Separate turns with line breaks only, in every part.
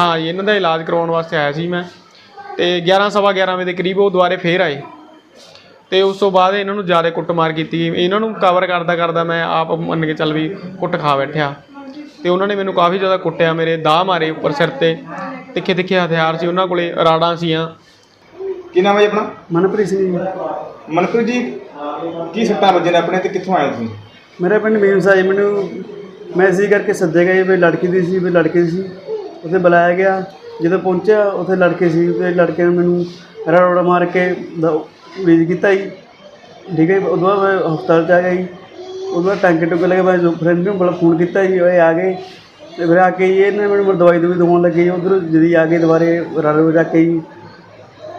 ਹਾਂ ਜੀ ਇਹਨਾਂ ਦਾ ਇਲਾਜ ਕਰਵਾਉਣ ਵਾਸਤੇ ਆਇਆ ਸੀ ਮੈਂ। ਤੇ 11 ਸਵਾ 11 ਵਜੇ ਦੇ ਕਰੀਬ ਉਹ ਦੁਬਾਰੇ ਫੇਰ ਆਏ। ਤੇ ਉਸ ਤੋਂ ਬਾਅਦ ਇਹਨਾਂ ਨੂੰ ਜ਼ਿਆਦਾ ਕੁੱਟਮਾਰ ਕੀਤੀ। ਇਹਨਾਂ ਨੂੰ ਕਵਰ ਕਰਦਾ ਕਰਦਾ ਮੈਂ ਆਪ ਮੰਨ ਕੇ ਚੱਲ ਵੀ ਕੁੱਟ ਖਾ ਬੈਠਿਆ। ਤੇ ਉਹਨਾਂ ਨੇ ਮੈਨੂੰ ਕਾਫੀ ਜ਼ਿਆਦਾ ਕੁੱਟਿਆ ਮੇਰੇ ਦਾਅ ਮਾਰੇ ਉੱਪਰ ਸਿਰ ਤੇ। ਤਿੱਖੇ ਤਿੱਖੇ ਹਥਿਆਰ ਸੀ ਉਹਨਾਂ ਕੋਲੇ ਰਾੜਾਂ ਸੀਆਂ।
ਕੀ ਨਾਮ ਹੈ ਜੀ ਆਪਣਾ?
ਮਨਪ੍ਰੀਤ ਸਿੰਘ ਜੀ।
ਮਨਪ੍ਰੀਤ ਜੀ ਕੀ ਸੱਟਾਂ ਵੱਜੀਆਂ ਨੇ ਆਪਣੇ ਤੇ? ਕਿੱਥੋਂ ਆਏ ਤੁਸੀਂ?
ਮੇਰਾ ਪਿੰਡ ਮੇਮਸਾ ਜੀ ਮੈਨੂੰ ਮੈਸੇਜ ਕਰਕੇ ਸੱਦੇ ਗਏ ਵੀ ਲੜਕੀ ਦੀ ਸੀ ਵੀ ਲੜਕੇ ਦੀ ਸੀ। ਉੱਥੇ ਬੁਲਾਇਆ ਗਿਆ। ਜਦੋਂ ਪਹੁੰਚਿਆ, ਉੱਥੇ ਲੜਕੇ ਸੀ ਤੇ ਲੜਕੇ ਨੇ ਮੈਨੂੰ ਰੋੜਾ ਮਾਰ ਕੇ ਰੀਜ ਕੀਤਾ ਜੀ। ਠੀਕ ਹੈ ਜੀ। ਉਦੋਂ ਬਾਅਦ ਮੈਂ ਹਸਪਤਾਲ ਚ ਆ ਗਿਆ ਜੀ। ਉਦੋਂ ਬਾਅਦ ਟਾਂਕੇ ਟੁਕੇ ਲੱਗੇ ਮੈਂ ਫਰੈਂਡ ਨੂੰ ਬੜਾ ਫੋਨ ਕੀਤਾ ਜੀ ਉਹ ਆ ਗਏ। ਤੇ ਫਿਰ ਆ ਕੇ ਜੀ, ਇਹਨੇ ਮੈਨੂੰ ਦਵਾਈ ਦਵਾਈ ਦਵਾਉਣ ਲੱਗੇ ਉਧਰ ਜਦੀ ਆ ਕੇ ਦੁਬਾਰੇ, ਰੜ ਜਾ ਕੇ ਜੀ।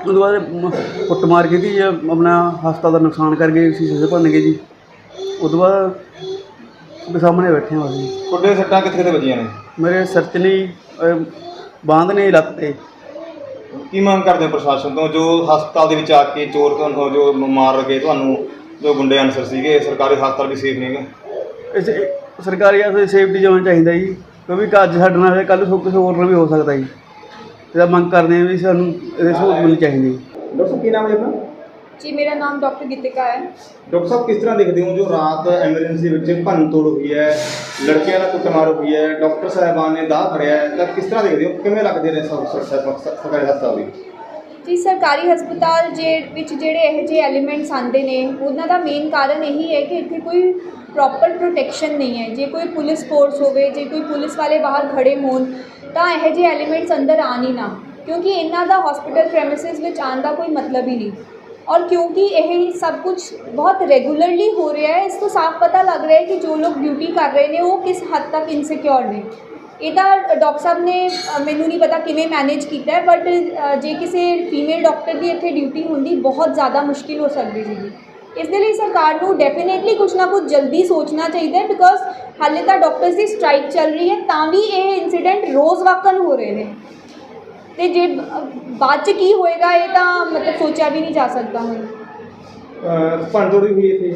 ਉਦੋਂ ਬਾਅਦ ਕੁੱਟ ਮਾਰ ਕੇ ਜੀ, ਆਪਣਾ ਹਸਪਤਾਲ ਦਾ ਨੁਕਸਾਨ ਕਰ ਗਏ, ਸ਼ੀਸ਼ੇ ਭੰਨ ਗਏ ਜੀ। ਉਦੋਂ ਬਾਅਦ ਦੇ ਸਾਹਮਣੇ ਬੈਠੇ ਹਾਂ ਅਸੀਂ।
ਤੁਹਾਡੇ ਸੱਟਾਂ ਕਿੱਥੇ ਕਿੱਥੇ ਵੱਜੀਆਂ ਨੇ?
ਮੇਰੇ ਸਿਰ 'ਚ ਨਹੀਂ ਬਾਂਦ ਨੇ ਲੱਤ ਤੇ।
ਕੀ ਮੰਗ ਕਰਦੇ ਹੋ ਪ੍ਰਸ਼ਾਸਨ ਤੋਂ? ਜੋ ਹਸਪਤਾਲ ਦੇ ਵਿੱਚ ਆ ਕੇ ਚੋਰ ਤੁਹਾਨੂੰ ਜੋ ਮਾਰ ਗਏ ਤੁਹਾਨੂੰ ਜੋ ਗੁੰਡੇ ਅਨਸਰ ਸੀਗੇ ਸਰਕਾਰੀ ਹਸਪਤਾਲ ਵੀ ਸੇਫ ਨਹੀਂਗੇ
ਇਸ ਇਹ ਸਰਕਾਰੀ ਆਸੇ ਸੇਫਟੀ ਜ਼ੋਨ ਚਾਹੀਦਾ ਜੀ ਕਿਉਂਕਿ ਅੱਜ ਸਾਡੇ ਨਾਲ ਕੱਲ੍ਹ ਨੂੰ ਕਿਸੇ ਹੋਰ ਨਾਲ ਵੀ ਹੋ ਸਕਦਾ ਜੀ। ਇਹਦਾ ਮੰਗ ਕਰਦੇ ਹਾਂ ਵੀ ਸਾਨੂੰ ਇਹਦੇ ਸਹੂਲਤ ਮਿਲਣੀ ਚਾਹੀਦੀ।
ਸਾਹਿਬ ਕੀ ਨਾਮ ਹੈ ਆਪਣਾ?
ਜੀ ਮੇਰਾ ਨਾਮ ਡਾਕਟਰ ਗੀਤਿਕਾ ਹੈ।
ਡਾਕਟਰ ਸਾਹਿਬ ਕਿਸ ਤਰ੍ਹਾਂ ਦੇਖਦੇ ਹੋ ਜੋ ਰਾਤ ਐਮਰਜੈਂਸੀ ਵਿੱਚ ਭੰਨ ਤੋੜ ਹੋਈ ਹੈ ਲੜਕਿਆਂ ਨਾਲ ਕੁੱਟਮਾਰ ਹੋਈ ਹੈ ਡਾਕਟਰ ਸਾਹਿਬਾਨ ਨੇ ਦਾਅ ਫੜਿਆ ਹੈ ਤਾਂ ਕਿਸ ਤਰ੍ਹਾਂ ਦੇਖਦੇ ਹੋ ਕਿਵੇਂ ਲੱਗਦੇ ਨੇ ਸਰ- ਸਰਕਾਰੀ ਹਸਪਤਾਲ ਦੀ
ਜੀ ਸਰਕਾਰੀ ਹਸਪਤਾਲ ਜੇ ਵਿੱਚ ਜਿਹੜੇ ਇਹੋ ਜਿਹੇ ਐਲੀਮੈਂਟਸ ਆਉਂਦੇ ਨੇ ਉਹਨਾਂ ਦਾ ਮੇਨ ਕਾਰਨ ਇਹੀ ਹੈ ਕਿ ਇੱਥੇ ਕੋਈ ਪ੍ਰੋਪਰ ਪ੍ਰੋਟੈਕਸ਼ਨ ਨਹੀਂ ਹੈ। ਜੇ ਕੋਈ ਪੁਲਿਸ ਫੋਰਸ ਹੋਵੇ ਜੇ ਕੋਈ ਪੁਲਿਸ ਵਾਲੇ ਬਾਹਰ ਖੜੇ ਹੋਣ ਤਾਂ ਇਹੋ ਜਿਹੇ ਐਲੀਮੈਂਟਸ ਅੰਦਰ ਆਣ ਹੀ ਨਾ। ਕਿਉਂਕਿ ਇਹਨਾਂ ਦਾ ਹਸਪੀਟਲ ਪ੍ਰੈਮਿਸਿਸ ਵਿੱਚ ਆਉਣ ਦਾ ਕੋਈ ਮਤਲਬ ਹੀ ਨਹੀਂ। ਔਰ ਕਿਉਂਕਿ ਇਹ ਸਭ ਕੁਝ ਬਹੁਤ ਰੈਗੂਲਰਲੀ ਹੋ ਰਿਹਾ ਹੈ ਇਸ ਤੋਂ ਸਾਫ਼ ਪਤਾ ਲੱਗ ਰਿਹਾ ਹੈ ਕਿ ਜੋ ਲੋਕ ਡਿਊਟੀ ਕਰ ਰਹੇ ਨੇ ਉਹ ਕਿਸ ਹੱਦ ਤੱਕ ਇਨਸਿਕਿਉਰ ਨੇ ਇਹਦਾ ਡਾਕਟਰ ਸਾਹਿਬ ਨੇ ਅ, ਮੈਨੂੰ ਨਹੀਂ ਪਤਾ ਕਿਵੇਂ ਮੈਨੇਜ ਕੀਤਾ ਹੈ ਬਟ ਜੇ ਕਿਸੇ ਫੀਮੇਲ ਡਾਕਟਰ ਦੀ ਇੱਥੇ ਡਿਊਟੀ ਹੁੰਦੀ ਬਹੁਤ ਜ਼ਿਆਦਾ ਮੁਸ਼ਕਿਲ ਹੋ ਸਕਦੀ ਸੀਗੀ ਇਸ ਦੇ ਲਈ ਸਰਕਾਰ ਨੂੰ ਡੈਫੀਨੇਟਲੀ ਕੁਝ ਨਾ ਕੁਝ ਜਲਦੀ ਸੋਚਣਾ ਚਾਹੀਦਾ ਹੈ ਬਿਕੋਜ਼ ਹਾਲੇ ਤਾਂ ਡਾਕਟਰਸ ਦੀ ਸਟ੍ਰਾਈਕ ਚੱਲ ਰਹੀ ਹੈ ਤਾਂ ਵੀ ਇਹ ਇਨਸੀਡੈਂਟ ਰੋਜ਼ ਵਾਕਨ ਹੋ ਰਹੇ ਨੇ ਤੇ ਜੇ ਬਾਅਦ ਚ ਕੀ ਹੋਏਗਾ ਇਹ ਤਾਂ ਮਤਲਬ ਸੋਚਿਆ ਵੀ ਨਹੀਂ ਜਾ ਸਕਦਾ ਹੁਣ।
ਤੋੜ ਹੋਈ ਇੱਥੇ।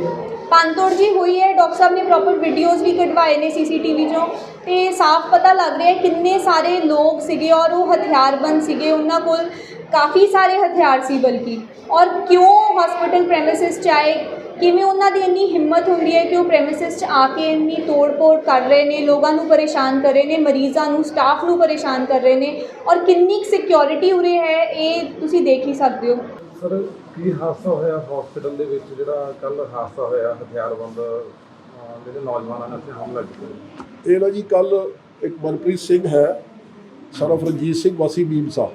ਪੰਤੋੜ ਜੀ ਹੋਈ ਹੈ ਡਾਕਟਰ ਸਾਹਿਬ ਨੇ ਪ੍ਰੋਪਰ ਵੀਡੀਓਜ਼ ਵੀ ਕਢਵਾਏ ਨੇ ਸੀਸੀਟੀਵੀ ਚੋਂ। ਤੇ ਸਾਫ਼ ਪਤਾ ਲੱਗ ਰਿਹਾ ਹੈ ਕਿੰਨੇ ਸਾਰੇ ਲੋਕ ਸੀਗੇ ਔਰ ਉਹ ਹਥਿਆਰਬੰਦ ਸੀਗੇ। ਉਹਨਾਂ ਕੋਲ ਕਾਫੀ ਸਾਰੇ ਹਥਿਆਰ ਸੀ ਬਲਕਿ। ਔਰ ਕਿਉਂ ਹਸਪੀਟਲ ਪ੍ਰੈਮਿਸਿਸ ਚ ਆਏ? ਕਿਵੇਂ ਉਹਨਾਂ ਦੀ ਇੰਨੀ ਹਿੰਮਤ ਹੁੰਦੀ ਹੈ ਕਿ ਉਹ ਪ੍ਰੈਮਿਸਿਸ ਚ ਆ ਕੇ ਇੰਨੀ ਤੋੜ-ਪੋੜ ਕਰ ਰਹੇ ਨੇ ਲੋਕਾਂ ਨੂੰ ਪਰੇਸ਼ਾਨ ਕਰ ਰਹੇ ਨੇ ਮਰੀਜ਼ਾਂ ਨੂੰ ਸਟਾਫ ਨੂੰ ਪਰੇਸ਼ਾਨ ਕਰ ਰਹੇ ਨੇ ਔਰ ਕਿੰਨੀ ਸਿਕਿਉਰਿਟੀ ਉਰੇ ਹੈ ਇਹ ਤੁਸੀਂ ਦੇਖ ਹੀ ਸਕਦੇ ਹੋ।
ਸਰ ਕੀ ਹਾਦਸਾ ਹੋਇਆ ਹਸਪੀਟਲ ਦੇ ਵਿੱਚ ਜਿਹੜਾ ਕੱਲ ਹਾਦਸਾ ਹੋਇਆ ਹਥਿਆਰਬੰਦ ਜਿਹੜੇ ਨੌਜਵਾਨਾਂ ਨੇ ਇੱਥੇ ਹਮਲਾ ਕੀਤਾ?
ਇਹ ਨਾ ਜੀ ਕੱਲ ਇੱਕ ਮਨਪ੍ਰੀਤ ਸਿੰਘ ਹੈ ਸਰਫ ਰਣਜੀਤ ਸਿੰਘ ਵਾਸੀ ਮੀਮਸਾ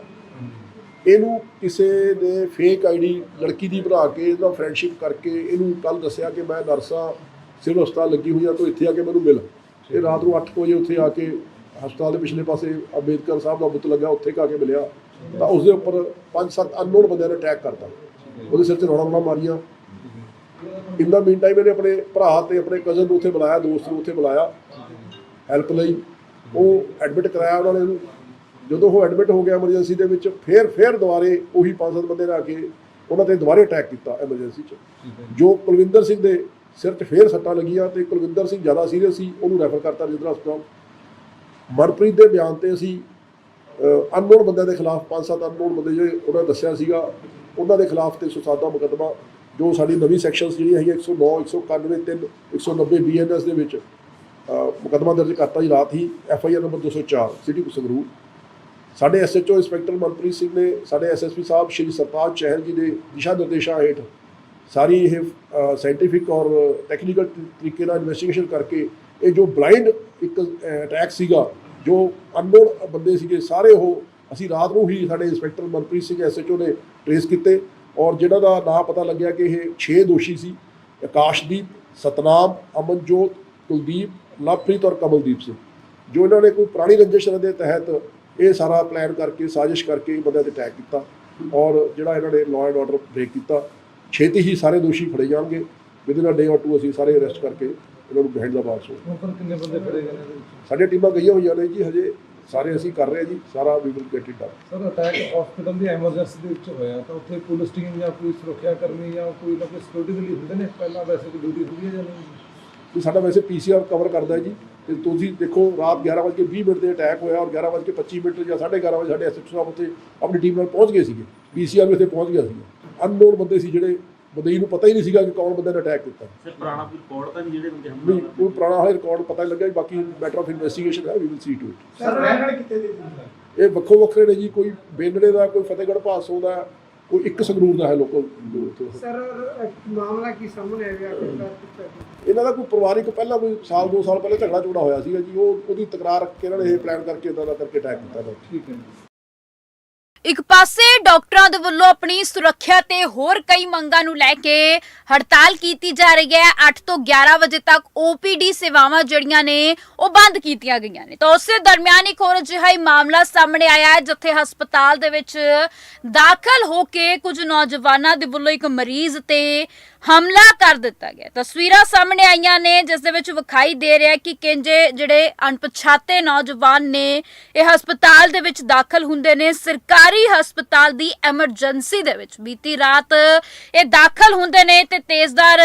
ਇਹਨੂੰ ਕਿਸੇ ਨੇ ਫੇਕ ਆਈਡੀ ਲੜਕੀ ਦੀ ਬਣਾ ਕੇ ਇਹਦਾ ਫਰੈਂਡਸ਼ਿਪ ਕਰਕੇ ਇਹਨੂੰ ਕੱਲ ਦੱਸਿਆ ਕਿ ਮੈਂ ਨਰਸਾ ਸਿਵਲ ਹਸਪਤਾਲ ਲੱਗੀ ਹੋਈ ਆ, ਤੂੰ ਇੱਥੇ ਆ ਕੇ ਮੈਨੂੰ ਮਿਲ। ਇਹ ਰਾਤ ਨੂੰ 8 ਵਜੇ ਉੱਥੇ ਆ ਕੇ ਹਸਪਤਾਲ ਦੇ ਪਿਛਲੇ ਪਾਸੇ ਅੰਬੇਦਕਰ ਸਾਹਿਬ ਦਾ ਬੁੱਤ ਲੱਗਾ ਉੱਥੇ ਆ ਕੇ ਮਿਲਿਆ। ਤਾਂ ਉਸ ਦੇ ਉੱਪਰ ਪੰਜ ਸੱਤ ਅਨਨੋਨ ਬੰਦਿਆਂ ਨੇ ਅਟੈਕ ਕਰਤਾ। ਉਹਦੇ ਸਿਰ 'ਚ ਰੌਣਾ ਰੌਣਾ ਮਾਰੀਆਂ। ਇਨ ਦਾ ਮੀਨ ਟਾਈਮ ਇਹਨੇ ਆਪਣੇ ਭਰਾ ਤੇ ਆਪਣੇ ਕਜ਼ਨ ਨੂੰ ਉੱਥੇ ਬੁਲਾਇਆ, ਦੋਸਤ ਨੂੰ ਉੱਥੇ ਬੁਲਾਇਆ। ਹੈਲਪ ਲਈ। ਉਹ ਐਡਮਿਟ ਕਰਾਇਆ ਉਹਨਾਂ ਨੇ ਜਦੋਂ ਉਹ ਐਡਮਿਟ ਹੋ ਗਿਆ ਐਮਰਜੈਂਸੀ ਦੇ ਵਿੱਚ ਫੇਰ ਫੇਰ ਦੁਬਾਰੇ ਉਹੀ ਪੰਜ ਸੱਤ ਬੰਦੇ ਨੇ ਆ ਕੇ ਉਹਨਾਂ ਤੇ ਦੁਬਾਰੇ ਅਟੈਕ ਕੀਤਾ ਐਮਰਜੈਂਸੀ 'ਚ। ਜੋ। ਕੁਲਵਿੰਦਰ ਸਿੰਘ ਦੇ ਸਿਰ 'ਚ ਫੇਰ ਸੱਟਾਂ ਲੱਗੀਆਂ ਤੇ ਕੁਲਵਿੰਦਰ ਸਿੰਘ ਜ਼ਿਆਦਾ ਸੀਰੀਅਸ ਸੀ ਉਹਨੂੰ ਰੈਫਰ ਕਰਤਾ ਰਜਿੰਦਰਾ ਹਸਪਤਾਲ। ਮਨਪ੍ਰੀਤ ਦੇ ਬਿਆਨ ਤੇ ਅਸੀਂ ਅਨਨੋਨ ਬੰਦਿਆਂ ਦੇ ਖਿਲਾਫ ਪੰਜ ਸੱਤ ਅਨਨੋਨ ਬੰਦੇ ਜਿਹੜੇ ਉਹਨਾਂ ਦੱਸਿਆ ਸੀਗਾ ਉਹਨਾਂ ਦੇ ਖਿਲਾਫ ਤੇ ਸੁਸਾਦਾ ਮੁਕੱਦਮਾ ਜੋ ਸਾਡੀ ਨਵੀਂ ਸੈਕਸ਼ਨਸ ਜਿਹੜੀਆਂ ਹੈਗੀਆਂ 109 191 3 190 ਬੀਐਨਐਸ ਦੇ ਵਿੱਚ ਮੁਕੱਦਮਾ ਦਰਜ ਕਰਤਾ ਜੀ ਰਾਤ ਹੀ F I R number 204 city Sangrur ਸਾਡੇ ਐਸਐਚਓ ਇੰਸਪੈਕਟਰ ਮਨਪ੍ਰੀਤ ਸਿੰਘ ਨੇ, ਸਾਡੇ ਐਸਐਸਪੀ ਸਾਹਿਬ ਸ਼੍ਰੀ ਸਰਪਾਲ ਚਹਿਲ ਜੀ ਦੇ ਦਿਸ਼ਾ ਨਿਰਦੇਸ਼ਾਂ ਹੇਠ ਸਾਰੀ ਇਹ ਸਾਇੰਟੀਫਿਕ ਔਰ ਟੈਕਨੀਕਲ ਤਰੀਕੇ ਨਾਲ ਇਨਵੈਸਟੀਗੇਸ਼ਨ ਕਰਕੇ ਇਹ ਜੋ ਬਲਾਈਂਡ ਇੱਕ ਅਟੈਕ ਸੀਗਾ, ਜੋ ਅਨਨੋਨ ਬੰਦੇ ਸੀਗੇ, ਸਾਰੇ ਉਹ ਅਸੀਂ ਰਾਤ ਨੂੰ ਹੀ ਸਾਡੇ ਇੰਸਪੈਕਟਰ ਮਨਪ੍ਰੀਤ ਸਿੰਘ ਐਸਐਚਓ ਨੇ ਟ੍ਰੇਸ ਕੀਤੇ ਔਰ ਜਿਹੜਾ ਦਾ ਨਾਂ ਪਤਾ ਲੱਗਿਆ ਕਿ ਇਹ 6 ਦੋਸ਼ੀ ਸੀ, ਆਕਾਸ਼ਦੀਪ, ਸਤਨਾਮ, ਅਮਨਜੋਤ, ਕੁਲਦੀਪ, ਲਵਪ੍ਰੀਤ ਔਰ ਕਮਲਦੀਪ ਸਿੰਘ, ਜੋ ਇਹਨਾਂ ਨੇ ਕੋਈ ਪੁਰਾਣੀ ਰੰਜਿਸ਼ ਦੇ ਤਹਿਤ ਇਹ ਸਾਰਾ ਪਲਾਨ ਕਰਕੇ ਸਾਜ਼ਿਸ਼ ਕਰਕੇ ਇਹ ਬੰਦਿਆਂ ਤੇ ਅਟੈਕ ਕੀਤਾ ਔਰ ਜਿਹੜਾ ਇਹਨਾਂ ਨੇ ਲਾਅ ਐਂਡ ਆਰਡਰ ਬ੍ਰੇਕ ਕੀਤਾ ਛੇਤੀ ਹੀ ਸਾਰੇ ਦੋਸ਼ੀ ਫੜੇ ਜਾਣਗੇ। ਵਿਦਿਨ ਅ ਡੇ ਔਰ ਟੂ ਅਸੀਂ ਸਾਰੇ ਅਰੈਸਟ ਕਰਕੇ ਇਹਨਾਂ ਨੂੰ ਬਿਹਾਈਂਡ ਦਾ
ਹੁਣ ਪਰ ਕਿੰਨੇ ਬੰਦੇ ਫੜੇ ਗਏ ਨੇ ਇਹਦੇ ਵਿੱਚ?
ਸਾਡੇ ਟੀਮਾਂ ਗਈਆਂ ਹੋਈਆਂ ਨੇ ਜੀ ਹਜੇ ਸਾਰੇ ਅਸੀਂ ਕਰ ਰਹੇ ਹਾਂ ਜੀ ਸਾਰਾ ਵੀ will get it
sir attack hospital the emergency ਦੇ ਵਿੱਚ ਹੋਇਆ ਤਾਂ ਉੱਥੇ ਪੁਲਿਸ ਟੀਮ ਜਾਂ ਕੋਈ ਸੁਰੱਖਿਆ ਕਰਮੀ ਜਾਂ ਕੋਈ ਨਾ ਕੋਈ ਸਿਕਿਉਰਿਟੀ ਦੇ ਲਈ ਹੁੰਦੇ ਨੇ? ਪਹਿਲਾਂ ਵੈਸੇ ਕੋਈ ਡਿਊਟੀ ਹੁੰਦੀ ਹੈ ਜਾਂ ਨਹੀਂ?
ਕਿ ਸਾਡਾ ਵੈਸੇ ਪੀਸੀਆਰ ਕਵਰ ਕਰਦਾ ਹੈ ਜੀ। ਤੇ ਤੁਸੀਂ ਦੇਖੋ ਰਾਤ 11:20 ਮਿੰਟ ਤੇ ਅਟੈਕ ਹੋਇਆ ਔਰ 11:25 ਮਿੰਟ ਜਾਂ 11:30 ਵਜੇ ਸਾਡੇ ਐਸਐਚਓ ਸਾਹਿਬ ਉੱਥੇ ਆਪਣੀ ਟੀਮ ਨਾਲ ਪਹੁੰਚ ਗਏ ਸੀਗੇ। ਪੀਸੀਆਰ ਵੀ ਉੱਥੇ ਪਹੁੰਚ ਗਿਆ ਸੀਗਾ। ਅਨਨੋਨ ਬੰਦੇ ਸੀ ਜਿਹੜੇ ਬੰਦੇ ਨੂੰ ਪਤਾ ਹੀ ਨਹੀਂ ਸੀਗਾ ਕਿ ਕੌਣ ਬੰਦੇ ਨੇ ਅਟੈਕ ਕੀਤਾ।
ਸਰ ਪੁਰਾਣਾ ਕੋਈ ਰਿਕਾਰਡ ਤਾਂ ਨਹੀਂ ਜਿਹੜੇ ਬੰਦੇ ਹਮਲਾ
ਨਹੀਂ ਕੋਈ ਪੁਰਾਣਾ ਹਾਲੇ ਰਿਕਾਰਡ ਪਤਾ ਨਹੀਂ ਲੱਗਿਆ ਬਾਕੀ ਮੈਟਰ ਆਫ ਇਨਵੈਸਟੀਗੇਸ਼ਨ ਹੈ we will see to it
sir ਰਹਿਣ ਕਿਤੇ ਦੇ
ਇਹ ਵੱਖੋ ਵੱਖਰੇ ਨੇ ਜੀ ਕੋਈ ਬੇਨੜੇ ਦਾ ਕੋਈ ਫਤਿਹਗੜ੍ਹ ਭਾਸੋਂ ਦਾ ਕੋਈ ਇੱਕ ਸੰਗਰੂਰ ਦਾ ਹੈ ਲੋਕਲ
ਸਰ ਮਾਮਲਾ ਕੀ ਸਾਹਮਣੇ ਆ ਗਿਆ?
ਇਹਨਾਂ ਦਾ ਕੋਈ ਪਰਿਵਾਰਿਕ ਪਹਿਲਾਂ ਕੋਈ ਸਾਲ ਦੋ ਸਾਲ ਪਹਿਲਾਂ ਝਗੜਾ ਝਗੜਾ ਹੋਇਆ ਸੀਗਾ ਜੀ ਉਹ ਉਹਦੀ ਤਕਰਾਰ ਰੱਖ ਕੇ ਇਹਨਾਂ ਨੇ ਇਹ ਪਲਾਨ ਕਰਕੇ ਇਦਾਂ ਦਾ ਕਰਕੇ ਅਟੈਕ ਕੀਤਾ। ਠੀਕ ਹੈ
ਇੱਕ ਪਾਸੇ ਡਾਕਟਰਾਂ ਵੱਲੋਂ ਆਪਣੀ ਸੁਰੱਖਿਆ ਤੇ ਹੋਰ ਕਈ ਮੰਗਾਂ ਨੂੰ ਲੈ ਕੇ ਹੜਤਾਲ ਕੀਤੀ ਜਾ ਰਹੀ ਹੈ। 8 ਤੋਂ 11 ਵਜੇ ਤੱਕ OPD ਸੇਵਾਵਾਂ ਜਿਹੜੀਆਂ ਨੇ, ਉਹ ਬੰਦ ਕੀਤੀਆਂ ਗਈਆਂ ਨੇ। ਤਾਂ ਉਸੇ ਦਰਮਿਆਨ ਇੱਕ ਹੋਰ ਅਜਿਹਾ ਹੀ ਮਾਮਲਾ ਸਾਹਮਣੇ ਆਇਆ ਹੈ, ਜਿੱਥੇ ਹਸਪਤਾਲ ਦੇ ਵਿੱਚ ਦਾਖਲ ਹੋ ਕੇ ਕੁਝ ਨੌਜਵਾਨਾਂ ਦੇ ਵੱਲੋਂ ਇੱਕ ਮਰੀਜ਼ ਤੇ ਹਮਲਾ ਕਰ ਦਿੱਤਾ ਗਿਆ। ਤਸਵੀਰਾਂ ਸਾਹਮਣੇ ਆਈਆਂ ਨੇ, ਜਿਸ ਦੇ ਵਿੱਚ ਵਿਖਾਈ ਦੇ ਰਿਹਾ ਕਿ ਕਿੰਜੇ ਜਿਹੜੇ ਅਣਪਛਾਤੇ ਨੌਜਵਾਨ ਨੇ, ਇਹ ਹਸਪਤਾਲ ਦੇ ਵਿੱਚ ਦਾਖਲ ਹੁੰਦੇ ਨੇ। ਸਰਕਾਰੀ ਹਸਪਤਾਲ ਦੀ ਐਮਰਜੈਂਸੀ ਦੇ ਵਿੱਚ। ਬੀਤੀ ਰਾਤ ਇਹ ਦਾਖਲ ਹੁੰਦੇ ਨੇ ਤੇ ਤੇਜ਼ਦਾਰ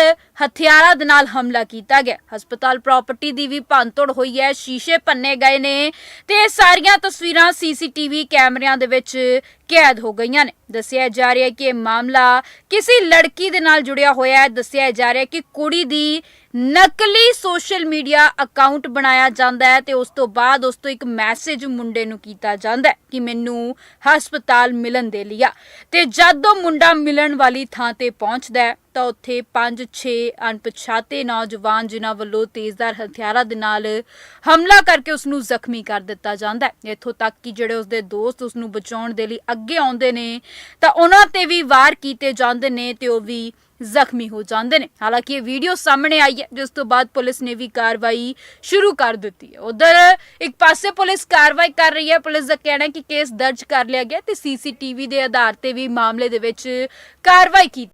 ਹਥਿਆਰਾਂ ਦੇ ਨਾਲ ਹਮਲਾ ਕੀਤਾ ਗਿਆ। ਹਸਪਤਾਲ ਪ੍ਰਾਪਰਟੀ ਦੀ ਵੀ ਭੰਨਤੋੜ ਹੋਈ ਹੈ। ਸ਼ੀਸ਼ੇ ਭੰਨੇ ਗਏ ਨੇ ਤੇ ਇਹ ਸਾਰੀਆਂ ਤਸਵੀਰਾਂ ਸੀਸੀਟੀਵੀ ਕੈਮਰਿਆਂ ਦੇ ਵਿੱਚ ਕੈਦ ਹੋ ਗਈਆਂ ਨੇ। ਦੱਸਿਆ ਜਾ ਰਿਹਾ ਹੈ ਕਿ ਇਹ ਮਾਮਲਾ ਕਿਸੇ ਲੜਕੀ ਦੇ ਨਾਲ ਜੁੜਿਆ ਹੋਇਆ ਹੈ। ਦੱਸਿਆ ਜਾ ਰਿਹਾ ਹੈ ਕਿ ਕੁੜੀ ਦੀ ਨਕਲੀ ਸੋਸ਼ਲ ਮੀਡੀਆ ਅਕਾਊਂਟ ਬਣਾਇਆ ਜਾਂਦਾ ਹੈ ਤੇ ਉਸ ਤੋਂ ਬਾਅਦ ਉਸ ਤੋਂ ਇੱਕ ਮੈਸੇਜ ਮੁੰਡੇ ਨੂੰ ਕੀਤਾ ਜਾਂਦਾ ਹੈ ਕਿ ਮੈਨੂੰ ਹਸਪਤਾਲ ਮਿਲਣ ਦੇ ਲਿਆ ਤੇ ਜਦ ਉਹ ਮੁੰਡਾ ਮਿਲਣ ਵਾਲੀ ਥਾਂ ਤੇ ਪਹੁੰਚਦਾ ਹੈ ਤਾਂ ਉੱਥੇ 5-6 ਅਣਪਛਾਤੇ ਨੌਜਵਾਨ ਜਿਨ੍ਹਾਂ ਵੱਲੋਂ ਤੇਜ਼ਧਾਰ ਹਥਿਆਰਾਂ ਦੇ ਨਾਲ ਹਮਲਾ ਕਰਕੇ ਉਸ ਨੂੰ ਜ਼ਖਮੀ ਕਰ ਦਿੱਤਾ ਜਾਂਦਾ ਹੈ। ਇੱਥੋਂ ਤੱਕ ਕਿ ਜਿਹੜੇ ਉਸ ਦੇ ਦੋਸਤ ਉਸ ਨੂੰ ਬਚਾਉਣ ਦੇ ਲਈ ਅੱਗੇ ਆਉਂਦੇ ਨੇ, ਤਾਂ ਉਹਨਾਂ ਤੇ ਵੀ ਵਾਰ ਕੀਤੇ ਜਾਂਦੇ ਨੇ ਤੇ ਉਹ ਵੀ ਜ਼ਖਮੀ ਹੋ ਜਾਂਦੇ ਨੇ। ਹਾਲਾਂਕਿ ਇਹ ਵੀਡੀਓ ਸਾਹਮਣੇ ਆਈ ਹੈ, ਜਿਸ ਤੋਂ ਬਾਅਦ ਪੁਲਿਸ ਨੇ ਵੀ ਕਾਰਵਾਈ ਸ਼ੁਰੂ ਕਰ ਦਿੱਤੀ ਹੈ। ਉਧਰ ਇੱਕ ਪਾਸੇ ਪੁਲਿਸ ਕਾਰਵਾਈ ਕਰ ਰਹੀ ਹੈ। ਪੁਲਿਸ ਦਾ ਕਹਿਣਾ ਹੈ ਕਿ ਕੇਸ ਦਰਜ ਕਰ ਲਿਆ ਗਿਆ ਤੇ ਸੀਸੀਟੀਵੀ ਦੇ ਆਧਾਰ ਤੇ ਵੀ ਮਾਮਲੇ ਦੇ ਵਿੱਚ ਕਾਰਵਾਈ ਕੀਤੀ